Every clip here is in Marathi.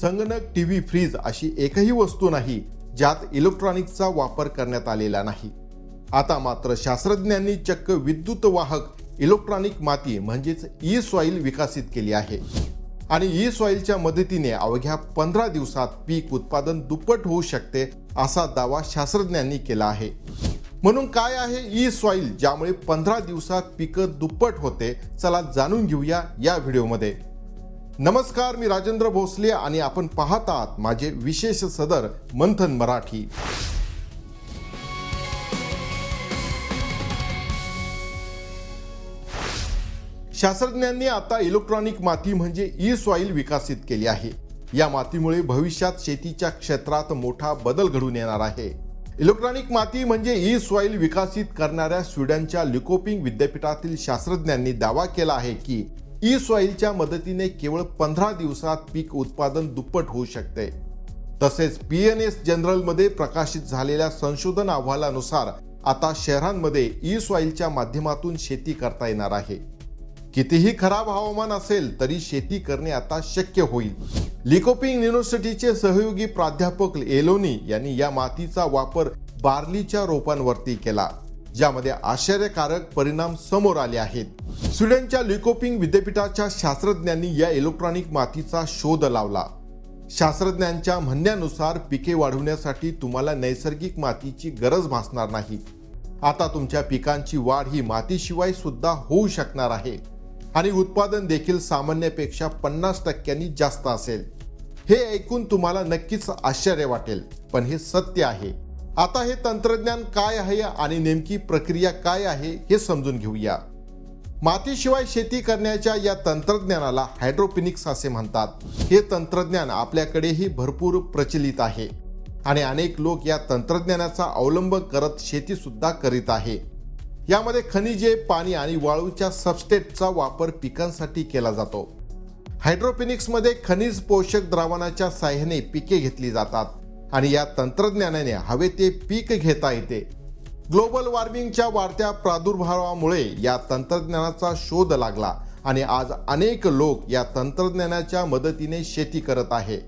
संगणक टी व्ही फ्रीज अशी एकही वस्तू नाही ज्यात इलेक्ट्रॉनिक्सचा वापर करण्यात आलेला नाही. आता मात्र शास्त्रज्ञांनी चक्क विद्युत वाहक इलेक्ट्रॉनिक माती म्हणजेच ई सॉईल विकसित केली आहे. आणि ई सॉईलच्या मदतीने अवघ्या पंधरा दिवसात पीक उत्पादन दुप्पट होऊ शकते असा दावा शास्त्रज्ञांनी केला आहे. म्हणून काय आहे ई सॉईल ज्यामुळे पंधरा दिवसात पिकं दुप्पट होते? चला जाणून घेऊया या व्हिडिओमध्ये. नमस्कार मी राजेंद्र भोसले आणि आपण पाहत आहात माझे विशेष सदर मंथन मराठी. शास्त्रज्ञांनी आता इलेक्ट्रॉनिक माती म्हणजे ई सॉईल विकसित केली आहे. या मातीमुळे भविष्यात शेतीच्या क्षेत्रात मोठा बदल घडून येणार आहे. इलेक्ट्रॉनिक माती म्हणजे ई सॉईल विकसित करणाऱ्या स्वीडनच्या लिकोपिंग विद्यापीठातील शास्त्रज्ञांनी दावा केला आहे की ई सॉईलच्या मदतीने केवळ पंधरा दिवसात पीक उत्पादन दुप्पट होऊ शकते. तसेच पी एन एस जनरलमध्ये प्रकाशित झालेल्या संशोधन अहवालानुसार आता शहरांमध्ये ई सॉईलच्या माध्यमातून शेती करता येणार आहे. कितीही खराब हवामान असेल तरी शेती करणे आता शक्य होईल. लिकोपिंग युनिव्हर्सिटीचे सहयोगी प्राध्यापक एलोनी यांनी या मातीचा वापर बार्लीच्या रोपांवरती केला. ज्यामध्ये आश्चर्यकारक परिणाम समोर आले आहेत. स्वीडनच्या लिकोपिंग विद्यापीठाच्या शास्त्रज्ञांनी या इलेक्ट्रॉनिक मातीचा शोध लावला. शास्त्रज्ञांच्या म्हणण्यानुसार पिके वाढवण्यासाठी तुम्हाला नैसर्गिक मातीची गरज भासणार नाही. आता तुमच्या पिकांची वाढ ही मातीशिवाय सुद्धा होऊ शकणार आहे. आणि उत्पादन देखील सामान्यपेक्षा पन्नास टक्क्यांनी जास्त असेल. हे ऐकून तुम्हाला नक्कीच आश्चर्य वाटेल पण हे सत्य आहे. आता हे तंत्रज्ञान काय आहे आणि नेमकी प्रक्रिया काय आहे हे समजून घेऊया. मातीशिवाय शेती करण्याच्या या तंत्रज्ञानाला हायड्रोपिनिक्स असे म्हणतात. हे तंत्रज्ञान आपल्याकडेही भरपूर प्रचलित आहे आणि अनेक लोक या तंत्रज्ञानाचा अवलंब करत शेतीसुद्धा करीत आहे. यामध्ये खनिजे पाणी आणि वाळूच्या सबस्टेटचा वापर पिकांसाठी केला जातो. हायड्रोपिनिक्समध्ये खनिज पोषक द्रावणाच्या साह्याने पिके घेतली जातात. आणि या तंत्रज्ञानाने हवे ते पीक घेता येते. ग्लोबल वॉर्मिंगच्या वाढत्या प्रादुर्भावामुळे या तंत्रज्ञानाचा शोध लागला आणि आज अनेक लोक या तंत्रज्ञानाच्या मदतीने शेती करत आहे.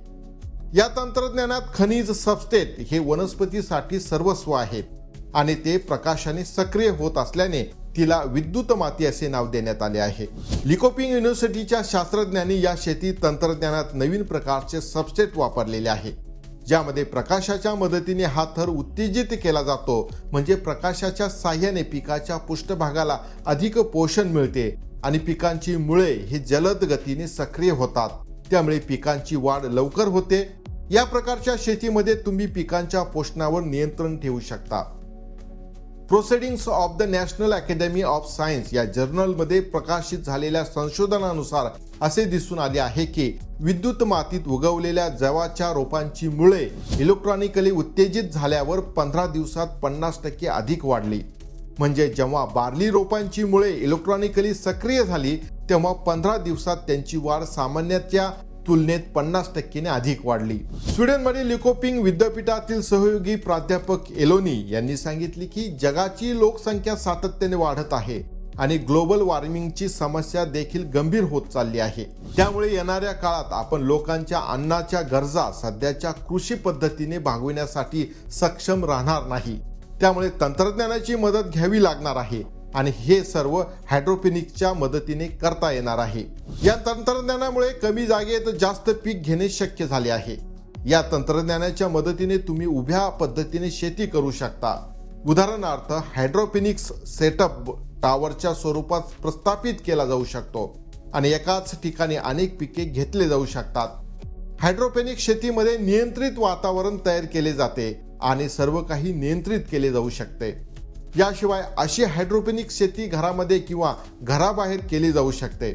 या तंत्रज्ञानात खनिज सबस्टेट हे वनस्पतीसाठी सर्वस्व आहेत आणि ते प्रकाशाने सक्रिय होत असल्याने तिला विद्युत माती असे नाव देण्यात आले आहे. लिकोपिंग युनिव्हर्सिटीच्या शास्त्रज्ञांनी या शेती तंत्रज्ञानात नवीन प्रकारचे सबस्टेट वापरलेले आहे. ज्यामध्ये प्रकाशाच्या मदतीने हा थर उत्तेजित केला जातो. म्हणजे प्रकाशाच्या साह्याने पिकाच्या पृष्ठभागाला अधिक पोषण मिळते आणि पिकांची मुळे ही जलद गतीने सक्रिय होतात. त्यामुळे पिकांची वाढ लवकर होते. या प्रकारच्या शेतीमध्ये तुम्ही पिकांच्या पोषणावर नियंत्रण ठेवू शकता. Proceedings of the national academy of science या जर्नलमध्ये प्रकाशित झालेल्या संशोधनानुसार असे दिसून आले आहे की विद्युत मातीत उगवलेल्या जवाच्या रोपांची मुळे इलेक्ट्रॉनिकली उत्तेजित झाल्यावर पंधरा दिवसात पन्नास टक्के अधिक वाढली. म्हणजे जेव्हा बार्ली रोपांची मुळे इलेक्ट्रॉनिकली सक्रिय झाली तेव्हा पंधरा दिवसात त्यांची वाढ सामान्याच्या तुलनेत पन्नास टक्केने अधिक वाढली. स्वीडनमधील लिकोपिंग विद्यापीठातील सहयोगी प्राध्यापक एलोनी यांनी सांगितले की जगाची लोकसंख्या सातत्याने वाढत आहे. आणि ग्लोबल वॉर्मिंगची समस्या देखील गंभीर होत चालली आहे. त्यामुळे येणाऱ्या काळात आपण लोकांच्या अन्नाच्या गरजा सध्याच्या कृषी पद्धतीने भागविण्यासाठी सक्षम राहणार नाही. त्यामुळे तंत्रज्ञानाची मदत घ्यावी लागणार आहे आणि हे सर्व हायड्रोपिनिक्सच्या मदतीने करता येणार आहे. या तंत्रज्ञानामुळे कमी जागेत जास्त पीक घेणे शक्य झाले आहे. या तंत्रज्ञानाच्या मदतीने तुम्ही उभ्या पद्धतीने शेती करू शकता. उदाहरणार्थ हायड्रोपिनिक्स सेटअप टावरच्या स्वरूपात प्रस्थापित केला जाऊ शकतो आणि एकाच ठिकाणी अनेक पिके घेतले जाऊ शकतात. हायड्रोपेनिक शेतीमध्ये नियंत्रित वातावरण तयार केले जाते आणि सर्व काही नियंत्रित केले जाऊ शकते. याशिवाय अशी हायड्रोपेनिक शेती घरामध्ये किंवा घराबाहेर केली जाऊ शकते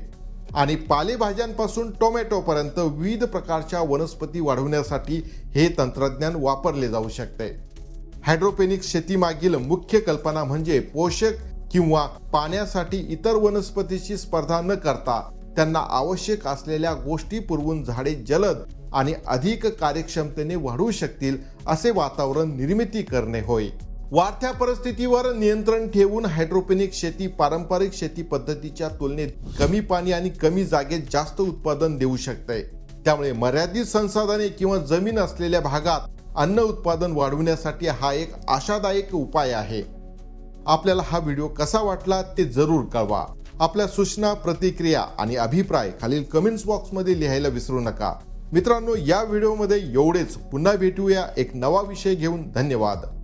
आणि पालेभाज्यांपासून टोमॅटोपर्यंत विविध प्रकारच्या वनस्पती वाढवण्यासाठी हे तंत्रज्ञान वापरले जाऊ शकते. हायड्रोपेनिक शेतीमागील मुख्य कल्पना म्हणजे पोषक किंवा पाण्यासाठी इतर वनस्पतीची स्पर्धा न करता त्यांना आवश्यक असलेल्या गोष्टी पुरवून झाडे जलद आणि अधिक कार्यक्षमतेने वाढू शकतील असे वातावरण निर्मिती करणे होय. वाढत्या परिस्थितीवर नियंत्रण ठेवून हायड्रोपेनिक शेती पारंपरिक शेती पद्धतीच्या तुलनेत कमी पाणी आणि कमी जागेत जास्त उत्पादन देऊ शकते. त्यामुळे मर्यादित संसाधने किंवा जमीन असलेल्या भागात अन्न उत्पादन वाढवण्यासाठी हा एक आशादायक उपाय आहे. आपल्याला हा व्हिडिओ कसा वाटला ते जरूर कळवा. आपल्या सूचना प्रतिक्रिया आणि अभिप्राय खालील कमेंट्स बॉक्समध्ये लिहायला विसरू नका. मित्रांनो या व्हिडिओमध्ये एवढेच. पुन्हा भेटूया एक नवा विषय घेऊन. धन्यवाद.